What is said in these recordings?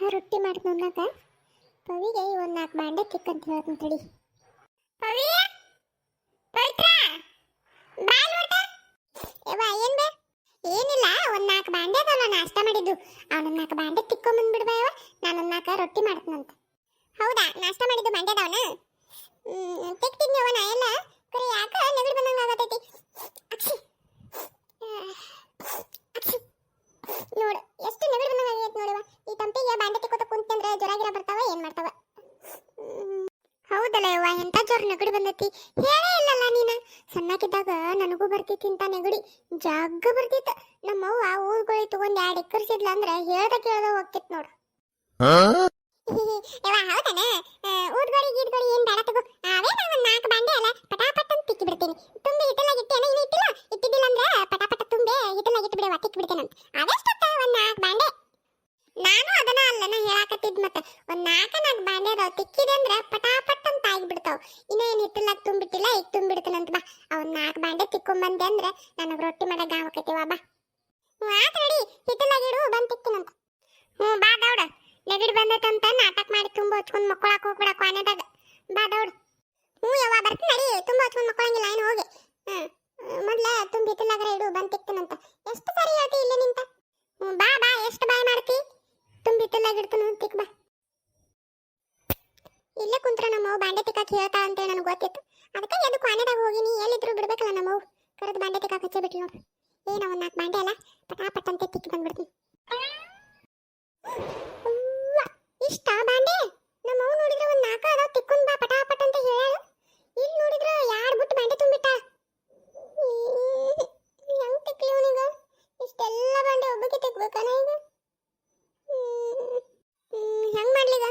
ರೊಟ್ಟಿ ಮಾಡಿ ಉಣ್ಣಾಕ ಪವಿಗೆ ಒಂದು ನಾಲ್ಕು ಬಾಂಡೆ ತಿಕ್ಕಂತ ಹೇಳ್ತೀನಿ ತಡಿ. ಪವಿ? ಏನ್ ಬೇ? ಏನಿಲ್ಲ ನಾಲ್ಕು ನಾಷ್ಟ ಮಾಡಿದ್ದು. ಅವನೊಂದು ನಾಲ್ಕು ನಾಲ್ಕು ರೊಟ್ಟಿ ಮಾಡ್ತೀನಂತ. ಹೌದಾ, ನಾಷ್ಟ ಮಾಡಿದ್ದು ಬಾಂಡೆ ತೆಗ್ತಿದ್ನವ ನಾ ಎಲ್ಲ ಕರೆ ಯಾಕ ನೆಗಡಿ ಬಂದಂಗೆ ಆಗತೈತಿ ಅಕ್ಷಿ ಅಕ್ಷಿ ನೋಡು ಎಷ್ಟು ನೆಗಡಿ ಬಂದಂಗೆ ಆಗೈತೆ ನೋಡವ ಈ ತಂಪಿಗೆ ಬಾಂಡೆ ತಿಕ್ಕೋತ ಕುಂತಂದ್ರೆ ಜ್ವರ ಗಿರ ಬರ್ತಾವ ಏನ್ ಮಾಡ್ತಾವ ಹ್ಮ್. ಹೌದಲ್ಲ ಯವ್ವ ಎಂತ ಜ್ವರ ನೆಗಡಿ ಬಂದೈತಿ ಹೇಳೇ ಇಲ್ಲಲ್ಲ ನೀನ ಸಣ್ಣಕ್ಕಿದ್ದಾಗ ನನಗೂ ಬರ್ತಿತ್ತು ಇಂಥ ನೆಗಡಿ ಜಗ್ಗ ಬರ್ತಿತ್ತು ನಮ್ಮವ್ವ ಊರುಗಳಿಗೆ ಎಕ್ಕರ್ಸಿದ್ಲ ಅಂದ್ರೆ ಹೇಳ್ದ ಕೇಳ್ದ ಹೋಗ್ತಿತ್ ನೋಡು. ಯವ್ವ ಹೌದನ? ಊದ್ಗೋಳಿ ಗೀದ್ಗೋಳಿ ಏನ್ ಬೇಡ ತಗೋ. ಅವೇ ನಾನು ಒಂದು ನಾಲ್ಕು ಬಾಂಡೆ ಅಲ್ಲ ಪಟಾಪಟ್ ಅಂತ ತಿಕ್ಕಿ ಬಿಡ್ತೀನಿ ತುಂಬಿ ಹಿಟ್ಟಲಾಗ ಇಟ್ಟೇನ ಇನ್ನು ಇಟ್ಟಿಲ್ಲ? ಇಟ್ಟಿದ್ದಿಲ್ಲ ಅಂದ್ರೆ ಪಟಾಪಟ ತುಂಬೆ ಬಿಡವ ತಿಕ್ಕಿ ಬಿಡ್ತೇನೆ ಅಂತ. ಅದೆಷ್ಟತ್ತ ಒಂದು ನಾಲ್ಕು ಬಾಂಡೆ? ನಾನು ಅದನ್ನ ಅಲ್ಲ ನಾ ಹೇಳಾಕತ್ತಿದ್ ಮತ್ತೆ. ಒಂದ್ ನಾಲ್ಕ ನಾಲ್ಕು ಬಾಂಡೆ ಅದಾವ. ತಿಕ್ಕಿದೆ ಅಂದ್ರೆ ಪಟಾಪಟ್ ಅಂತ ಆಗಿಬಿಡ್ತಾವ. ಇನ್ನ ಏನ್ ಹಿಟ್ಟಲಾಗ ತುಂಬಿಟ್ಟಿಲ್ಲ ಈಗ ತುಂಬಿಡ್ತೇನಂತ ಬಾ. ಅವನ್ ನಾಲ್ಕು ಬಾಂಡೆ ತಿಕ್ಕೊಂಬಂದೆ ಅಂದ್ರೆ ನನಗೆ ರೊಟ್ಟಿ ಮಾಡಕ್ ಗಾವಕೈತಿವ ಬಾ. ಆತ್ ನಡಿ ಹಿಟ್ಟಲಾಗಿಡು ಬಂದ್ ಅಂತ. ಹ್ಞೂ, ಬಾ ದೌಡ. ನೆಗಡಿ ಬಂದೈತಂತ ನಾಟಕ ಮಾಡಿ ತುಂಬ ಹಚ್ಕೊಂಡು ಮಕ್ಕಳಾಕ ಹೋಗ್ಬಿಡ ಕ್ವಾನೆದಾಗ. ಬಾ ದೌಡ. ಹ್ಞೂ ಯಾವ ಬರ್ತೀನಿ ನಡಿ ತುಂಬ ಹಚ್ಕೊಂಡು ಮಕ್ಕಳಂಗಿಲ್ಲ ಏನು ಹೋಗಿ. ಹ್ಞೂ, ಮೊದ್ಲ ತುಂಬ ಹಿಟ್ಟಲಾಗ್ರ ಇಡು, ಬಂದ್ ತಿಕ್ತೀನಂತ ಎಷ್ಟು ಸರಿ ಹೇಳ್ತಿ ಇಲ್ಲಿ ನಿಂತ? ಹ್ಞೂ, ಬಾ ಬಾ, ಎಷ್ಟು ಬಾಯ್ ಮಾಡ್ತಿ? ತುಂಬ ಹಿಟ್ಟಲಾಗಿಡ್ತಾನು ತಿಕ್ ಬಾ. ಇಲ್ಲೇ ಕುಂತ್ರ ನಮ್ಮವು ಬಾಂಡೆ ತಿಕ್ಕಾಕಿ ಹೇಳ್ತಾ ಅಂತೇಳಿ ನನಗೆ ಗೊತ್ತಿತ್ತು. ಅದಕ್ಕೆ ಎದ್ದು ಕ್ವಾನೆದಾಗ ಹೋಗಿನಿ ಎಲ್ಲಿದ್ರು ಬಿಡ್ಬೇಕಲ್ಲ ನಮ್ಮವ್ ಕರೆದು ಬಾಂಡೆ ತಿಕ್ಕಾಕ ಹಚ್ಚೇ ಬಿಟ್ಲು ನೋಡ್ರಿ ಏನು ಒಂದು ನಾಲ್ಕು ಬಾಂಡೆ ಅಲ್ಲ ಪಟಾಪಟ್ ಅಂತ ತಿಕ್ಕಿ ಬಂದ್ಬಿಡ್ತೀನಿ ಅವ್ವ, ಇಷ್ಟ ಬಾಂಡೆ ನಮ್ಮವ್ ನೋಡಿದ್ರೆ ಒಂದು ನಾಲ್ಕು ಅದಾವ ತಿಕ್ಕೊಂಡ್ ಬಾ ಪಟಾಪಟ್ ಅಂತ ಹೇಳ ಇಲ್ಲಿ ನೋಡಿದ್ರೆ ಯಾರು ಬಿಟ್ಟು ಬಾಂಡೆ ತುಂಬಿಟ್ಟ ಹೆಂಗ್ ತಿಕ್ಲಿ ಅವನಿಗ ಇಷ್ಟೆಲ್ಲ ಬಾಂಡೆ ಒಬ್ಬಕ್ಕೆ ತಿಕ್ಬೇಕಾನ ಈಗ ಹೆಂಗ್ ಮಾಡ್ಲಿಗ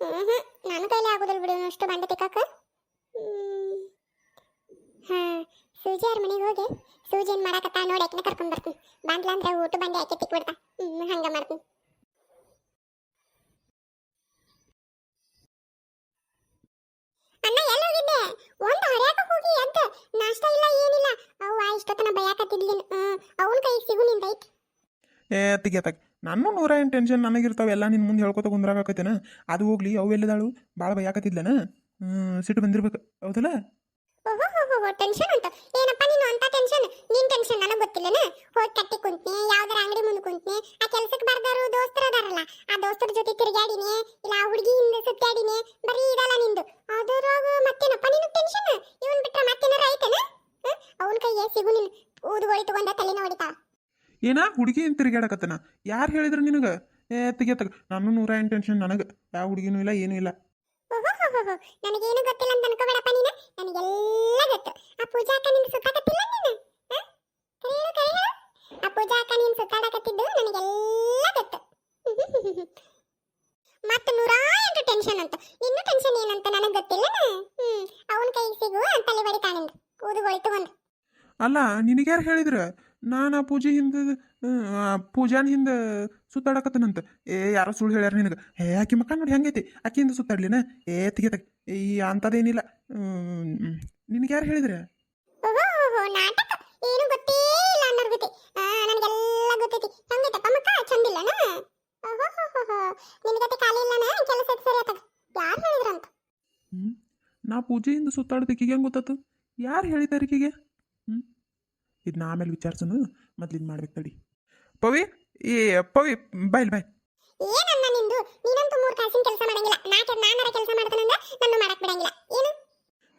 ಹ್ಮ್ ನನ್ನ ಕೈಲಿ ಆಗೋದಿಲ್ಲ ಬಿಡು ಅಷ್ಟು ಬಾಂಡೆ ತಿಕ್ಕಾಕ ಹ್ಮ್. ಹಾ ಸೂಜಿ ಅವ್ರ ಮನೆಗೆ ಹೋಗಿ ಸೂಜಿ ಏನ್ ಮಾಡಾಕತ್ತ ನೋಡಿ ಆಕಿನ ಕರ್ಕೊಂಡ್ ಬರ್ತೀನಿ. ಊಟ ಬಂಡೆ ಆಕೆ ತಿಕ್ಬಿಡ್ತಾ ಹ್ಮ್ ಹಂಗ ಮಾಡ್ತೀನಿ. ಅಣ್ಣ ಹೋಗಿದ್ದೆ? ಹೋಗಿ ಇಲ್ಲ ಏನಿಲ್ಲ. ಏ ನಾನು ನೂರ ಏನು ಟೆನ್ಷನ್ ನನಗಿರ್ತಾವೆ. ಎಲ್ಲ ನಿನ್ನ ಮುಂದೆ ಹೇಳ್ಕೊತ ಕುಂದ್ರಾಗತ್ತೇನ ಅದು ಹೋಗ್ಲಿ ಅವು ಎಲ್ಲಿದಾಳು? ಭಾಳ ಭಯಾಕತ್ತಿದ್ಲನ ಹ್ಮ್, ಸಿಟ್ಟು ಬಂದಿರ್ಬೇಕು. ಹೌದಲ್ಲ? ಟೆನ್ಷನ್ ಅಂತ ಏನಪ್ಪ ನೀನು ಅಂತ ಟೆನ್ಷನ್ ನಿನ್ ಟೆನ್ಷನ್ ನನಗೆ ಗೊತ್ತಿಲ್ಲನ? ಹೋಗಿ ಕಟ್ಟಿ ಕುಂತ್ನಿ, ಯಾವ್ದಾರ ಅಂಗಡಿ ಮುಂದೆ ಕುಂತ್ನಿ, ಆ ಕೆಲ್ಸಕ್ಕೆ ಬರ್ದಾರು ದೋಸ್ತರು ಅದಾರಲ್ಲ, ಆ ದೋಸ್ತರ ಜೊತೆ ತಿರುಗಾಡಿನಿ ಇಲ್ಲ ಆ ಹುಡುಗಿ ಹಿಂದೆ ಸುತ್ತಾಡಿನಿ, ಬರೀ ಇದಲ್ಲ ನಿಂದು. ಅದರಾಗ ಮತ್ತೇನಪ್ಪ ನಿನಗೆ ಟೆನ್ಷನ್ ಇವನ್ ಬಿಟ್ರೆ ಮತ್ತೇನಾರ ಐತನ? ಅವನ ಕೈಗೆ ಸಿಗು ನಿನ್ ಊದುಗೋಳಿ ತಗೊಂಡ ತಲೆನ ಹೊಡಿತಾ ಏನ? ಹುಡುಗಿ ಅಂತ ತಿರುಗಾಡಕತ್ತನ ಯಾರು ಹೇಳಿದ್ರು ನಿನಗೆ? ಏ ತೆಗಿ ತಗ ನಾನು ನೂರ ಏನು ಟೆನ್ಷನ್ ನನಗೆ. ಯಾವ ಹುಡುಗಿನೂ ಇಲ್ಲ, ಏನೂ ಇಲ್ಲ. ಓಹೋ ನನಗೇನು ಗೊತ್ತಿಲ್ಲ ಅಂತ ಅನ್ಕೋಬೇಡಪ್ಪ ನೀನು. ನನಗೆಲ್ಲ ಗೊತ್ತು. ಆ ಪೂಜಾ ಅಕ್ಕ ನಿನ್ ಸುತ್ತಾಕತ್ತಿಲ್ಲ ನೀನು? ಕರೆ ಹೇಳು ಕರೆ ಹೇಳು. ಆ ಪೂಜಾ ಅಕ್ಕ ನೀನ್ ಸುತ್ತಾಡಕತ್ತಿದ್ದು ನನಗೆಲ್ಲ ಗೊತ್ತು. ಮತ್ತೆ ನೂರಾ ಟೆನ್ಷನ್ ಅಂತ ಇನ್ನು ಟೆನ್ಷನ್ ಏನಂತ ನನಗೆ ಗೊತ್ತಿಲ್ಲ ಹ್ಮ್, ಅವನ ಕೈಗೆ ಸಿಗು ತಲೆ ಕೂದು ಕೂದುಗೋಳಿ ತಗೊಂಡು ಅಲ್ಲ, ನಿನಗ್ಯಾರು ಹೇಳಿದ್ರ? ನಾನು ಆ ಪೂಜೆ ಹಿಂದೆ ಪೂಜಾನ ಹಿಂದೆ ಸುತ್ತಾಡಕತ್ತನಂತ. ಏ ಯಾರೋ ಸುಳ್ಳು ಹೇಳ್ಯಾರ ನಿನಗೆ. ಏ ಆಕಿ ಮಕ್ಕ ನೋಡಿ ಹೆಂಗೈತಿ? ಆಕಿ ಹಿಂದೆ ಸುತ್ತಾಡ್ಲಿನ? ಏ ತೆಗಿ ತಗ. ಈ ಅಂಥದ್ದೇನಿಲ್ಲ ನಿನಗ್ಯಾರು ಹೇಳಿದ್ರೆ? ಓಹೋ ಹೋ ಹೋ ನಾಟಕ? ಏನು ಗೊತ್ತೇ ಇಲ್ಲ ಅನ್ನೋರ್ ಗತಿ ಆ ನನಗೆಲ್ಲ ಗೊತ್ತೈತಿ. ಹೆಂಗೈತಪ್ಪ ಮಕ್ಕ ಚಂದಿಲ್ಲನ? ಓಹೋ ಹೋ ಹೋ ಹೋ. ನಿನ್ ಗತಿ ಖಾಲಿ ಇಲ್ಲನ? ಕೆಲಸ ಸರಿ ಆತಗ ಯಾರು ಹೇಳಿದ್ರಂತ? ಹ್ಞೂ ನಾ ಪೂಜೆಯಿಂದ ಸುತ್ತಾಡೋದಕ್ಕೆ ಹೆಂಗೆ ಗೊತ್ತಾತು ಯಾರು ಹ್ಞೂ ಇದನ್ನ ಆಮೇಲೆ ವಿಚಾರಿಸೋನು ಮೊದ್ಲು ಇದು ಮಾಡ್ಬೇಕು ತಡಿ. ಪವಿ ಈ ಪವಿ ಬಾಯ್ ಬಾಯ್ ಏನನ್ನ ನಿಂದು? ನೀನಂತೂ ಮೂರ್ ಕಾಸಿನ ಕೆಲಸ ಮಾಡಂಗಿಲ್ಲ. ನಾಕೆ ನಾನರ ಕೆಲಸ ಮಾಡ್ತಾನಂದ ನನ್ನ ಮಾಡಕ್ ಬಿಡಂಗಿಲ್ಲ. ಏನು?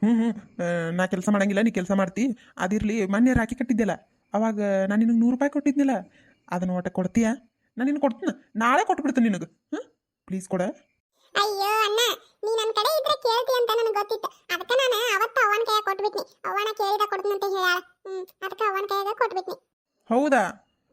ಹ್ಞೂ ಹ್ಞೂ ನಾ ಕೆಲಸ ಮಾಡಂಗಿಲ್ಲ ನೀ ಕೆಲಸ ಮಾಡ್ತಿ. ಅದಿರಲಿ ಮೊನ್ನೆ ರಾಖಿ ಕಟ್ಟಿದ್ದಿಲ್ಲ ಅವಾಗ ನಾನು ನಿನಗೆ ನೂರು ರೂಪಾಯಿ ಕೊಟ್ಟಿದ್ದಿಲ್ಲ ಅದನ್ನ ಒಟ್ಟ ಕೊಡ್ತೀಯಾ? ನಾನು ನಿನಗೆ ಕೊಡ್ತೀನಿ. ನಾಳೆ ಕೊಟ್ಬಿಡ್ತೀನಿ ನಿನಗೆ. ಹಾಂ ಪ್ಲೀಸ್ ಕೊಡ. ಅಯ್ಯೋ ಅಣ್ಣ ನೀ ನನ್ನ ಕಡೆ ಇದ್ರೆ ಕೇಳ್ತಿ ಅಂತ ನನಗೆ ಗೊತ್ತಿತ್ತು. ಅದಕ್ಕೆ ನಾನು ಅವತ್ತು ಅವನ ಕೈಯಾಗ ಕೊಟ್ಬಿಟ್ನಿ. ಅವನ ಕೇಳಿದ ಕೊಡ್ತೀನಂತ ಹೇಳ ಹ್ಮ್, ಅದಕ್ಕೆ ಅವನ ಕೈಯಾಗ ಕೊಟ್ಬಿಟ್ನಿ. ಹೌದಾ?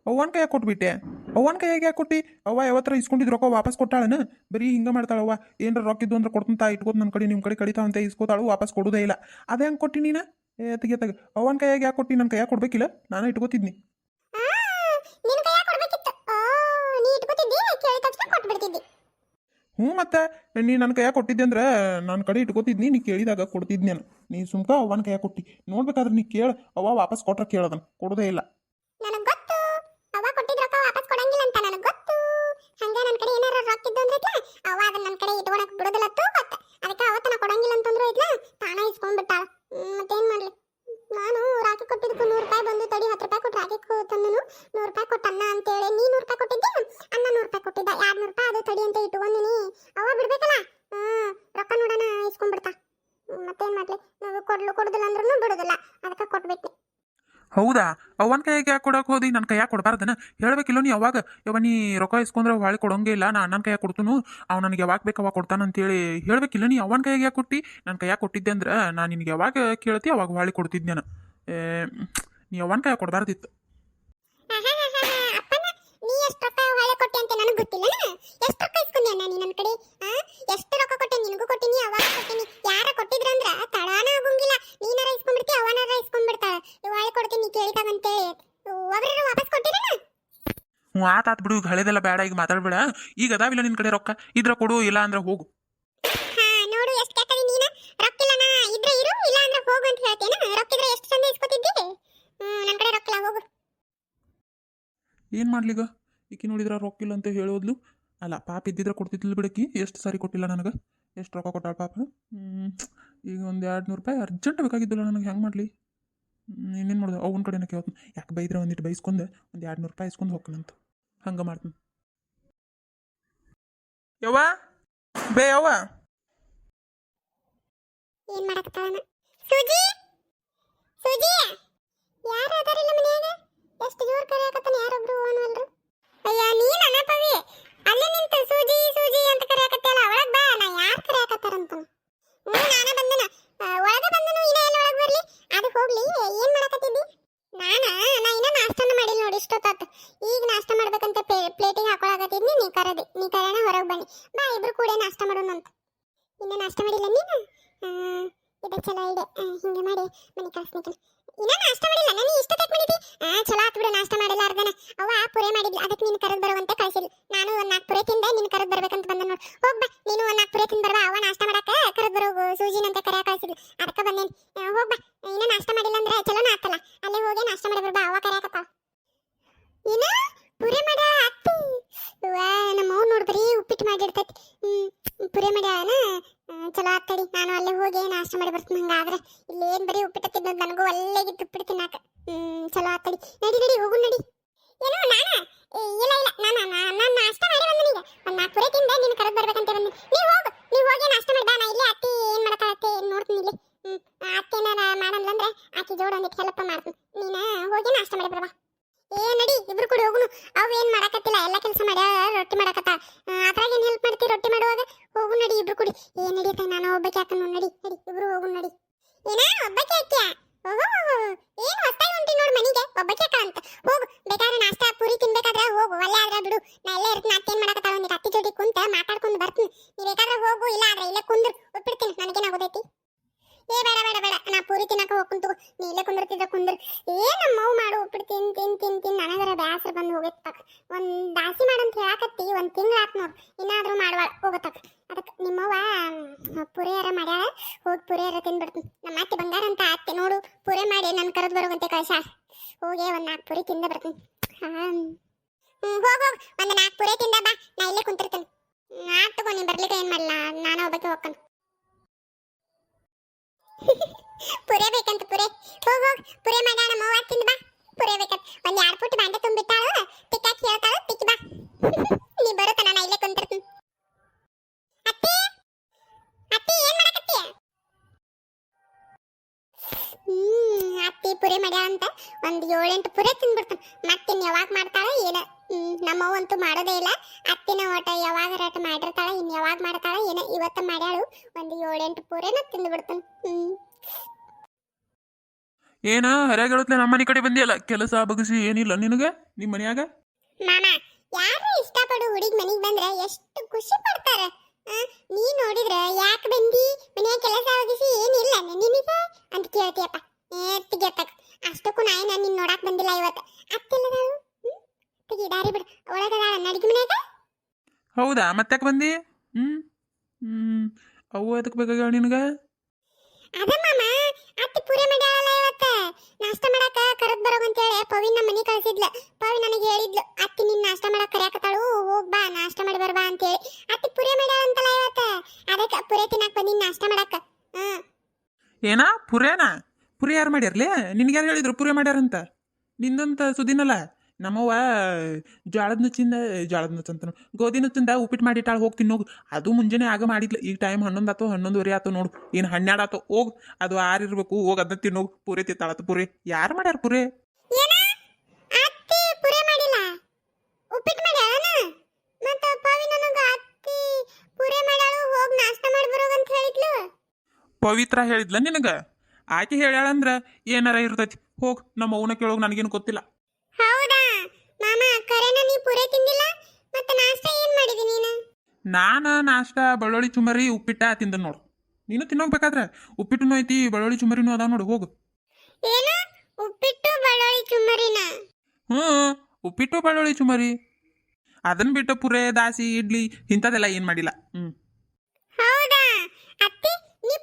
ಅವ್ವನ ಕೈಯಾಗ ಕೊಟ್ಬಿಟ್ಟೆ? ಅವ್ವನ ಕೈಯಾಗ ಯಾಕೆ ಕೊಟ್ಟಿ? ಅವ್ವ ಯಾವತ್ತರ ಇಸ್ಕೊಂಡಿದ್ ರೊಕ್ಕ ವಾಪಸ್ ಕೊಟ್ಟಾಳನ? ಬರೀ ಹಿಂಗೆ ಮಾಡ್ತಾಳವ್ವ ಏನ್ರ ರೊಕ್ಕ ಇದ್ದು ಅಂದ್ರೆ ಕೊಡ್ತಂತ ಇಟ್ಕೋತ ನನ್ನ ಕಡೆ ನಿಮ್ಮ ಕಡೆ ಕಡಿತಾವ ಅಂತ ಇಸ್ಕೋತಾಳು, ವಾಪಸ್ ಕೊಡೋದೇ ಇಲ್ಲ. ಅದೇ ಹೆಂಗೆ ಕೊಟ್ಟಿ ನೀನು? ಏ ತೆಗೆ ಅವ್ವನ ಕೈಯಾಗ ಯಾಕೆ ಕೊಟ್ಟಿ? ನನ್ನ ಕೈಯಾಗ ಕೊಡ್ಬೇಕಿಲ್ಲ. ನಾನು ಇಟ್ಕೋತಿದ್ನಿ. ಹ್ಞೂ ಮತ್ತೆ, ನೀ ನನ್ನ ಕೈಯಾಗ ಕೊಟ್ಟಿದ್ದೆ ಅಂದ್ರೆ ನನ್ನ ಕಡೆ ಇಟ್ಕೋತಿದ್ನಿ, ನೀ ಕೇಳಿದಾಗ ಕೊಡ್ತಿದ್ ನಾನು. ನೀ ಸುಮ್ಕ ಅವನ ಕೈಯಾಗ ಕೊಟ್ಟಿ. ನೋಡ್ಬೇಕಾದ್ರೆ ನೀ ಕೇಳ ಅವ ವಾಪಸ್ ಕೊಟ್ರ ಕೇಳದನ್, ಕೊಡೋದೇ ಇಲ್ಲ. ನನಗೆ ಗೊತ್ತು. ಅವ ಕೊಟ್ಟಿದ್ದ ರೊಕ್ಕ ವಾಪಸ್ ಕೊಡಂಗಿಲ್ಲ ಅಂತ ನನಗೆ ಗೊತ್ತು. ಹಂಗೆ ನನ್ನ ಕಡೆ ಏನಾರ ರೊಕ್ಕ ಇದ್ದು ಅಂದ್ರೆ ಇದ್ಲ? ಅವ ನನ್ನ ಕಡೆ ಇಟ್ಕೊಳಕ್ ಬಿಡೋದಿಲ್ಲ ಅಂತ ಮತ್ತೆ ಅದಕ್ಕೆ ಅವತ್ತನ ಕೊಡಂಗಿಲ್ಲ ಅಂತಂದ್ರೆ ಇದ್ಲ? ತಾನ ಇಸ್ಕೊಂಡ್ಬಿಟ್ಟಾಳ ಮತ್ತೇನು ಮಾಡಲಿ? ನಾನು ರಾಕಿ ಕೊಟ್ಟಿದ್ದಕ್ಕೂ ನೂರು ರೂಪಾಯಿ ಬಂದು ತಡಿ, ಹತ್ತು ರೂಪಾಯಿ ಕೊಟ್ಟು ರಾಕಿ ತಂದನು ನೂರು ರೂಪಾಯಿ ಕೊಟ್ಟಣ್ಣ ಅಂತೇಳಿ, ನೀ ನೂರು ರೂಪಾಯಿ ಹೌದಾ? ಅವನ ಕೈಯಾಗ ಯಾಕೆ ಕೊಡಕ್ಕೆ ಹೋದಿ? ನನ್ನ ಕೈಯಾಗ ಕೊಡಬಾರ್ದನ? ಹೇಳ್ಬೇಕಿಲ್ಲ ನೀ ಅವಾಗ? ಯಾವ ನೀ ರೊಕ್ಕ ಇಸ್ಕೊಂಡ್ರೆ ಹೊಳಿ ಕೊಡೋಂಗೆ ಇಲ್ಲ. ನಾ ಅಣ್ಣನ ಕೈಯಾಗ ಕೊಡ್ತನು. ಅವ್ ನನಗೆ ಯಾವಾಗ ಬೇಕು ಅವಾಗ ಕೊಡ್ತಾನಂತೇಳಿ ಹೇಳ್ಬೇಕಿಲ್ಲ ನೀ? ಅವನ ಕೈಯಾಗ ಯಾಕೆ ಕೊಟ್ಟು? ನನ್ನ ಕೈಯಾಗ ಕೊಟ್ಟಿದ್ದೆ ಅಂದ್ರೆ ನಾನು ನಿನಗೆ ಯಾವಾಗ ಕೇಳ್ತಿ ಅವಾಗ ಹೊಳಿ ಕೊಡ್ತಿದ್ದೆ ನಾನು. ನೀ ಅವನ ಕೈಯಾಗ ಕೊಡಬಾರ್ದಿತ್ತು. ನೀ ನೀ ನನ್ನ? ಎಷ್ಟು ರೊಕ್ಕ ಕೊಟ್ಟೆ? ನಿನಗೂ ಕೊಟ್ಟಿನಿ, ಅವಾಗ ಕೊಟ್ಟಿನಿ. ಯಾರ ಕೊಟ್ಟಿದ್ರಂದ್ರ ತಳಾನ ಆಗುಂಗಿಲ್ಲ ನೀನಾರ ಇಸ್ಕೊಂಡ್ಬಿಡ್ತಿ ಅವನಾರ ಇಸ್ಕೊಂಡ್ಬಿಡ್ತಾಳ ಹೊಳೆ ಕೊಡ್ತೀನಿ ಕೇಳಿದಾಗಂತೇಳಿ ಒಬ್ರ ವಾಪಸ್ ಕೊಟ್ಟಿರಣ ಹ್ಞೂ ಆತ ಆತ್ ಬಿಡು ಈಗ ಹಳೆದೆಲ್ಲ ಬೇಡ ಈಗ ಮಾತಾಡ್ಬೇಡ. ಈಗ ಅದಾವಿಲ್ಲ ನಿನ್ನ ಕಡೆ ರೊಕ್ಕ? ಇದ್ರ ಕೊಡು ಇಲ್ಲ ಅಂದ್ರೆ ಹೋಗು. ನೋಡು ಎಷ್ಟು ನೀನ? ರೊಕ್ಕಿಲ್ಲನ ಇದ್ರೆ ಇರು ಇಲ್ಲ ಅಂದ್ರೆ ಹೋಗು ಅಂತ ಹೇಳ್ತೇನ ರೊಕ್ಕಿದ್ರೆ ಎಷ್ಟು ಚಂದ ಇಸ್ಕೊತಿದ್ದಿ ಹ್ಮ್ ನನ್ನ ಕಡೆ ರೊಕ್ಕಿಲ್ಲ ಹೋಗು. ಏನು ಮಾಡ್ಲಿಗ ಈಕಿ ನೋಡಿದ್ರ ರೊಕ್ಕ ಇಲ್ಲ ಅಂತ ಹೇಳೋದ್ಲು. ಅಲ್ಲ ಪಾಪ ಇದ್ದಿದ್ರೆ ಕೊಡ್ತಿದ್ಲು ಬಿಡಕ್ಕಿ ಎಷ್ಟು ಸಾರಿ ಕೊಟ್ಟಿಲ್ಲ ನನಗೆ? ಎಷ್ಟು ರೊಕ್ಕ ಕೊಟ್ಟಾಳ ಪಾಪ? ಹ್ಮ್, ಈಗ ಒಂದು ಎರಡು ನೂರು ರೂಪಾಯಿ ಅರ್ಜೆಂಟ್ ಬೇಕಾಗಿದ್ದಿಲ್ಲ ನನಗೆ ಹೆಂಗೆ ಮಾಡಲಿ? ಇನ್ನೇನು ಮಾಡೋದು? ಅವನ ಕಡೆನ ಕೇಳ್ತೀನಿ. ಯಾಕೆ ಬೈದ್ರೆ ಒಂದಿಟ್ಟು ಬೈಸ್ಕೊಂಡು? ಒಂದು ಎರಡು ನೂರು ರೂಪಾಯಿ ಇಸ್ಕೊಂಡು ಹೋಗ್ಕನಂತ ಹಂಗೆ ಮಾಡ್ತೀನಿ. ಯವ್ವ? ಬೇ ಯವ್ವ? ಮಾಡಕತ್ತಾಳನ? ಯಾರು ಎಷ್ಟು ಓನಲ್ರು ಅಯ್ಯ ಅಲ್ಲಿ ನಿಂತು ಸೂಜಿ ಸೂಜಿ ಅಂತ ಬಾ. ನಾ ಅದು ಹೋಗ್ಲಿ. ಏನ್ ಮಾಡಕತ್ತಿದ್ದಿ? ನಾ ನಾಷ್ಟನ ಮಾಡಿಲ್ಲ ನೋಡಿ ಈಗ ನಾಷ್ಟ ಮಾಡ್ಬೇಕಂತ ಪ್ಲೇಟಿಗೆ ಹಾಕೊಳಕತ್ತಿದ್ನಿ ನೀ ಕರದಿ ನೀ ಕರೆನ ಹೊರಗೆ ಬನ್ನಿ. ಬಾ, ಇಬ್ರು ಕೂಡ ನಾಷ್ಟ ಮಾಡೋಣಂತ ಇನ್ನ ನಾಷ್ಟ ಮಾಡಿಲ್ಲ ನೀನು? ಇದು ಚಲೋ ಇದೆ ಹಿಂಗೆ ಮಾಡಿ ಮನೆ ಕಳಿಸ್ನಿಕಲ್ ಇನ್ನ ನಾಷ್ಟ ಮಾಡಿಲ್ಲ? ನಾನು ಇಷ್ಟ ತಕ್ಕ ಮಾಡಿದ್ದಿ? ಆ ಚಲೋ ಆತ್ ಬಿಡು, ನಾಷ್ಟ ಮಾಡಿಲ್ಲ ಅರ್ಧನ. ಅವ್ವ ಪುರೆ ಮಾಡಿದ್ಲು. ಅದಕ್ಕೆ ನೀನು ಕರೆದು ಬರುವಂತೆ ಕಳಿಸಿಲ್ಲ ನಾನು ಒಂದ್ ನಾಲ್ಕು ಪುರೆ ತಿಂದೆ ನಿನ್ನ ಕರೆದು ಬರ್ಬೇಕಂತ ಬಂದೆ ನೋಡು. ಹೋಗ್ ಬಾ, ನೀನು ಒಂದ್ ನಾಲ್ಕು ಪುರೆ ತಿಂದ್ ಬರ್ಬಾ ಅವ ನಾಷ್ಟ ಮಾಡಕ ಕರೆದು ಬರೋ ಸೂಜಿನಂತ ಕರೆಯ ಕಳಿಸಿದ್ಲು. ಅದಕ್ಕೆ ಬಂದೇನಿ ಆ, ಹೋಗ್ ಬಾ ಇನ್ನ ನಾಷ್ಟ ಮಾಡಿಲ್ಲ ಅಂದ್ರೆ ಚಲೋನ ಆತಲ್ಲ ಅಲ್ಲೇ ಹೋಗಿ ನಾಷ್ಟ ಮಾಡಿ ಬರ್ಬಾ ಅವ ಕರೆಯಕತ್ತಾಳ ಏನ ಪುರೆ ಮಾಡ ಅತ್ತಿ ವಾ ನಮ್ಮ ಅವ್ವ ನೋಡ್ ಬರೀ ಉಪ್ಪಿಟ್ಟು ಮಾಡಿರ್ತೈತಿ ಹ್ಮ್ ಪುರೆ ಮಾಡ್ಯಾಳನ ಆ, ಚಲೋ ಆತಡಿ ನಾನು ಅಲ್ಲೇ ಹೋಗಿ ನಾಷ್ಟ ಮಾಡಿ ಬರ್ತೀನಿ ಹಂಗಾದ್ರೆ ಇಲ್ಲಿ ಏನ್ ಬರೀ ಉಪ್ಪಿಟ್ಟು ತಿನ್ನೋದು ನನಗೂ ಒಳ್ಳೆಗಿತ್ತು ಉಪ್ಪಿಟ್ಟು ತಿನ್ನಾಕ ಹ್ಮ್ ಚಲೋ ಆತಡಿ ನಡಿ ನಡಿ ಹೋಗು ನಡಿ ಏನೋ ನಾನ ಏ, ಇಲ್ಲ ಇಲ್ಲ ನಾನು ನಾನು ನಾಷ್ಟ ಮಾಡಿ ಬಂದನೀಗ ಒಂದ್ ನಾಲ್ಕು ಪುರೆ ತಿಂದೆ ನೀನು ಕರೆದು ಬರ್ಬೇಕಂತ ಬಂದೆ ನೀ ಹೋಗು ನೀ ಹೋಗಿ ನಾಷ್ಟ ಮಾಡಿ ಬಾ ನಾ ಇಲ್ಲೇ ಅತ್ತಿ ಏನ್ ಮಾಡಕ ಅತ್ತಿ ನೋಡ್ತೀನಿ ಇಲ್ಲಿ ಹ್ಮ್ ಆ ಅತ್ತೆನ ಮಾಡಲ್ಲ ಅಂದ್ರೆ ಆಕಿ ಜೋಡ ಒಂದಿಟ್ಟು ಹೆಲ್ಪ್ ಮಾಡ್ತೀನಿ ನೀನ ಹೋಗಿ ನಾಷ್ಟ ಮಾಡಿ ಬರ್ಬಾ ಏ ನಡಿ ಇಬ್ರು ಕೂಡ ಹೋಗುನು ಅವ್ ಏನ್ ಮಾಡಕತ್ತಿಲ್ಲ ಎಲ್ಲ ಕೆಲಸ ಮಾಡ್ಯಾಳ ರೊಟ್ಟಿ ಮಾಡಕತ್ತ ಅದ್ರಾಗ ಏನ್ ಹೆಲ್ಪ್ ಮಾಡ್ತಿ ರೊಟ್ಟಿ ಮಾಡುವಾಗ ಹೋಗು ನಡಿ ಇಬ್ರು ಕೂಡಿ ಏ ನಡೀತ ನಾನು ಒಬ್ಬಕ್ಕೆ ಹಾಕನು ನಡಿ ನಡಿ, ಇಬ್ರು ಹೋಗು ನಡಿ. ಏನ ಒಬ್ಬಕ್ಕೆ ಹಾಕ್ಯಾ? ಓಹೋ ಏನ್ ಹೊತ್ತಾಗಿ ಹೊಂಟಿ ನೋಡು ಮನೆಗೆ, ಒಬ್ಬಕ್ಕೆ ಹಾಕ ಅಂತ. ಹೋಗು, ಬೇಕಾದ್ರೆ ನಾಷ್ಟಾ, ಪೂರಿ ತಿನ್ಬೇಕಾದ್ರೆ ಹೋಗು ಒಳ್ಳೆ ಆದ್ರೆ ಬಿಡು. ನಾ ಇಲ್ಲೇ ಇರ್ತೀನಿ ಅತ್ತೇನ್ ಮಾಡಕತ್ತಾಳ ಒಂದು ಅತ್ತಿ ಜೋಡಿ ಕುಂತ ಮಾತಾಡ್ಕೊಂಡು ಬರ್ತೀನಿ. ನೀ ಬೇಕಾದ್ರೆ ಹೋಗು, ಇಲ್ಲ ಆದ್ರೆ ಇಲ್ಲೇ ಕುಂದ್ರು ಉಪ್ಪಿಡ್ತೀನಿ ನನಗೇನಾಗೋದೈತಿ ಏ, ಬೇಡ ಬೇಡ ಬೇಡ. ನಾ ಪೂರಿ ತಿನ್ನಕ ಹೋಗ್ಕೊಂತು ನೀ ಇಲ್ಲೇ ಕುಂದಿರ್ತಿದ್ದ ಕುಂದ್ರ. ಏನಮ್ಮ ನಮ್ಮ ಮಾಡು ಒಪ್ಪಿಡ್ತೀನಿ ತಿನ್ ತಿನ್ ತಿನ್. ಬ್ಯಾಸರ ಬಂದು ಹೋಗತ್ತಕ ಒಂದ್ ದಾಸಿ ಮಾಡಂತ ಹೇಳಕತ್ತಿ, ಒಂದ್ ತಿಂಗಳ ಆತ್ ನೋಡ್. ಇನ್ನಾದ್ರೂ ಮಾಡುವ ಹೋಗತ್ತಕ್ ಅದಕ್ಕೆ ನಿಮ್ಮವ್ವ ಪುರಿಯರ ಮಾಡ್ಯಾಳ? ಹೋಗಿ ಪುರಿಯಾರ ತಿಂದ್ಬಿಡ್ತೀನಿ ನಮ್ಮ ಅತ್ತೆ ಬಂಗಾರ ಅಂತ ಅತ್ತೆ ನೋಡು, ಪುರಿ ಮಾಡಿ ನನ್ನ ಕರೆದು ಬರುವಂತೆ ಕಳ್ಸ ಹೋಗಿ ಒಂದ್ ನಾಲ್ಕು ಪುರಿ ತಿಂದ ಬರ್ತೀನಿ. ಹಾ. ಹೋಗ, ಹೋಗ್. ಒಂದ್ ನಾಲ್ಕು ಪುರಿ ತಿಂದ ಬಾ. ನಾ ಇಲ್ಲೇ ಕುಂತಿರ್ತೀನಿ. ನಾ ತಗೋ ನೀ ಬರ್ಲಿಕ್ಕೆ ಏನ್ ಮಾಡಲ್ಲ ನಾನು ಒಬ್ಬಕ್ಕೆ ಹೋಗ್ಕನ್. ಪುರೆ ಬೇಕಂತ ಪುರೆ. ಹೋಗ ಹೋಗ. ಪುರೆ ಮಾಡ್ಯಾಳ ಮೂವತ್ತಿಂದ ತಿಂದ್ ಬಾ. ಬಾ. ನೀ ಹ್ಮ್, ಅತ್ತಿ ಪುರೆ ಮಾಡ್ಯಾಳ ಅಂತ ಒಂದ್ ಏಳೆಂಟು ಪುರೆ ತಿಂದ್ಬಿಡ್ತಾನ. ಮತ್ತಿನ್ ಯಾವಾಗ ಮಾಡ್ತಾಳ ಏನ. ನಮ್ಮವ್ವ ಅಂತೂ ಮಾಡೋದೇ ಇಲ್ಲ. ಅತ್ತಿನ ಓಟ ಯಾವಾಗ ರಾಟ ಮಾಡಿರ್ತಾಳ, ಇನ್ ಯಾವಾಗ ಮಾಡ್ತಾಳ ಏನ ಇವತ್ತ ಮಾಡ್ಯಾಳು. ಒಂದ್ ಏಳೆಂಟು ಪುರೆನ ತಿಂದ್ಬಿಡ್ತಾನ. ಹ್ಮ್. ಏನ? ಹರ್ಯಾಗ ನಮ್ಮ ಮನೆ ಕಡೆ ಬಂದಿಯಲ್ಲ? ಕೆಲಸ ಬಗಸಿ ಏನಿಲ್ಲ ನಿನಗೆ? ನಿಮ್ಮ ಮನ್ಯಾಗ? ಮಾಮ ಯಾರು ಇಷ್ಟಪಡು ಹುಡುಗಿ ಮನೆಗೆ ಬಂದ್ರೆ ಎಷ್ಟು ಖುಷಿ ಪಡ್ತಾರೆ? ನೀ ನೋಡಿದ್ರೆ ಯಾಕೆ ಬಂದಿ? ಮನೆಯ ಕೆಲಸ ಬಗಸಿ ಏನಿಲ್ಲ ನಿನಗೆ? ಅಂತ ಕೇಳ್ತೀಯಪ್ಪ. ಏತ್ತಿಗೆತ್ತಕ ಅಷ್ಟಕ್ಕೂ ನಾಯಿ ನಾನು ನಿನ್ನ ನೋಡಕ್ ಬಂದಿಲ್ಲ ಇವತ್ತು. ಅತ್ತೆಲ್ಲದಾಳು ಹ್ಮ್? ತೆಗಿ ದಾರಿ ಬಿಡು. ಒಳಗದಾಳ ನಡಿಗೆ ಮನ್ಯಾಗ? ಹೌದಾ? ಮತ್ತ್ಯಾಕೆ ಬಂದಿ? ಹ್ಞೂ ಹ್ಞೂ ಅವು ಅದಕ್ಕೆ ಬೇಕಾಗ್ಯಾವ ನಿನಗೆ ಅದ ಮಾಮ ಅತ್ತಿ ಪೂರೆ ಮಾಡ್ಯಾಳಲ್ಲ ಇವತ್ತ ನಾಷ್ಟ ಮಾಡಾಕ ಕರೆದ್ ಬರೋಗ್ ಅಂತೇಳಿ ಪವಿನ ನಮ್ಮ ಮನೆ ಕಳ್ಸಿದ್ಲ ಪವಿ ನನಗೆ ಹೇಳಿದ್ಲು ಅತ್ತಿ ನಿನ್ ನಾಷ್ಟ ಮಾಡಕ್ ಕರ್ಯಾಕತ್ತಾಳು ಹೋಗ್ ಬಾ ನಾಷ್ಟ ಮಾಡಿ ಬರ್ಬಾ ಅಂತೇಳಿ ಅತ್ತಿ ಪೂರೆ ಮಾಡ್ಯಾಳ ಅಂತಲ್ಲ ಇವತ್ತ ಅದಕ್ಕೆ ಪೂರೆ ತಿನ್ನಾಕ ಬಂದಿನ್ ನಾಷ್ಟ ಮಾಡಾಕ ಹ್ಮ್ ಏನಾ? ಪುರೇನಾ ಪುರಿ ಯಾರು ಮಾಡ್ಯಾರಲಿ? ನಿನ್ಗೆ ಯಾರು ಹೇಳಿದ್ರು ಪುರಿ ಮಾಡ್ಯಾರಂತ? ನಿಂದಂತ ಸುದಿನಲ್ಲ? ನಮ್ಮವ್ವ ಜೋಳದ ನುಚ್ಚಿಂದ ಜೋಳದ ನುಚ್ಚಂತ ಗೋಧಿ ನುಚ್ಚಿಂದ ಉಪ್ಪಿಟ್ಟು ಮಾಡಿಟ್ಟಾಳ ಹೋಗಿ ತಿನ್ನೋಗು. ಅದು ಮುಂಜಾನೆ ಆಗ ಮಾಡಿದ್ಲು. ಈಗ ಟೈಮ್ ಹನ್ನೊಂದು ಆತೋ, ಹನ್ನೊಂದುವರೆ ಆತೋ ನೋಡು. ಏನು ಹನ್ನೆರಡು ಆತು, ಹೋಗ್. ಅದು ಆರಿರ್ಬೇಕು ಹೋಗಿ ಅದನ್ನ ತಿನ್ನೋಗು. ಪುರಿ ತಿತ್ತಾಳತ್ತು ಪುರಿ. ಯಾರು ಮಾಡ್ಯಾರ ಪುರಿ? ಪವಿತ್ರ ಹೇಳಿದ್ಲ ನಿನಗ? ಆಕೆ ಹೇಳ್ಯಾಳಂದ್ರ ಏನಾರ ಇರ್ತೈತಿ. ಹೋಗ್ ನಮ್ಮ ಅವನ ಕೇಳೋಗ್ ನನಗೇನು ಗೊತ್ತಿಲ್ಲ. ಹೌದಾ? ಮಾಮ ಕರೆನ ನೀ ಪೂರೈ ತಿಂದಿಲ್ಲ? ಮತ್ತೆ ನಾಷ್ಟ ಏನ್ ಮಾಡಿದಿ ನೀನು? ನಾನ ನಾಷ್ಟ ಬೆಳ್ಳುಳ್ಳಿ ಚುಮರಿ ಉಪ್ಪಿಟ್ಟ ತಿಂದ ನೋಡು. ನೀನು ತಿನ್ನೋಗ್ ಉಪ್ಪಿಟ್ಟುನು ಐತಿ ಬೆಳ್ಳುಳ್ಳಿ ಚುಮರಿನೂ ಅದಾವ ನೋಡು ಹೋಗು. ಏನು? ಉಪ್ಪಿಟ್ಟು ಬಳ್ಳೊಳಿ ಚುಮ್ಮರಿನ ಹ್ಞೂ ಉಪ್ಪಿಟ್ಟು ಬೆಳ್ಳುಳ್ಳಿ ಚುಮರಿ. ಅದನ್ನ ಬಿಟ್ಟು ಪುರೆ ದಾಸಿ ಇಡ್ಲಿ ಇಂಥದೆಲ್ಲ ಏನು ಮಾಡಿಲ್ಲ. ಹ್ಞೂ ನೀ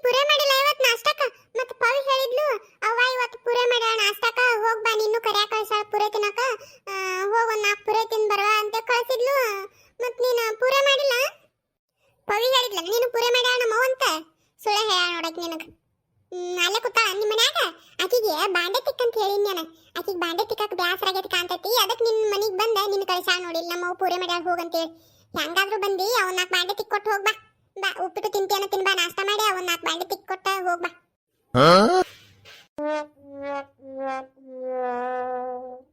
ಪೂರೈ ಮಾಡಿಲ್ಲ ಇವತ್ತು ನಾಷ್ಟಕ್ಕ. ಮತ್ತೆ ಪವಿ ಹೇಳಿದ್ಲು, ಅವ್ವ ಇವತ್ತು ಪುರೆ ಮಾಡ್ಯಾಳ ನಾಷ್ಟಕ್ಕ, ಹೋಗ್ ಬಾ ನಿನ್ನೂ ಕರ್ಯಾಕ ಕಳ್ಸಾಳ ಪೂರೈ ತಿನ್ನಕ. ಹೋಗ ಒಂದ್ ನಾಲ್ಕು ಪೂರೈ ತಿನ್ ಬರುವ ಅಂತ ಕಳ್ಸಿದ್ಲು. ಮತ್ ನೀನು ಪುರೆ ಮಾಡಿಲ್ಲ? ಪವಿ ಹೇಳಿದ್ಲ, ನೀನು ಪುರೆ ಮಾಡ್ಯಾಳ ನಮ್ಮ ಅಂತ ಸುಳ್ಳೆ ಹೇಳ ನೋಡಕ್ ನಿನಗ. ಅಲ್ಲೇ ಕೂತಾಳ ನಿಮ್ಮ ಮನ್ಯಾಗ? ಆಕಿಗೆ ಬಾಂಡೆ ತಿಕ್ಕಂತ ಹೇಳಿನಿ ನಾನು. ಆಕಿಗೆ ಬಾಂಡೆ ತಿಕ್ಕಕ್ಕೆ ಬ್ಯಾಸರ ಆಗೈತಿ ಕಾಣ್ತೈತಿ. ಅದಕ್ಕೆ ನಿನ್ನ ಮನೆಗೆ ಬಂದ ನಿನ್ನ ಕಳ್ಸಾಳ ನೋಡಿಲ್ಲ ನಮ್ಮವ್ವ ಪೂರೈ ಮಾಡ್ಯಾಳ ಹೋಗಂತೇಳಿ ಹೆಂಗಾದ್ರೂ ಬಂದಿ, ಅವ್ನ ನಾಲ್ಕು ಬಾಂಡೆ ತಿಕ್ಕೊಟ್ಟು ಹೋಗ್ಬಾ ಬಾ ಉಪ್ಪಿಟ್ಟು ತಿಂತೀಯನ ತಿನ್ಬಾ ನಾಷ್ಟ ಮಾಡಿ ಅವನ್ ನಾಲ್ಕು ಬಾಂಡೆ ತಿಕ್ಕೊಟ್ಟ ಹೋಗ್ಬಾ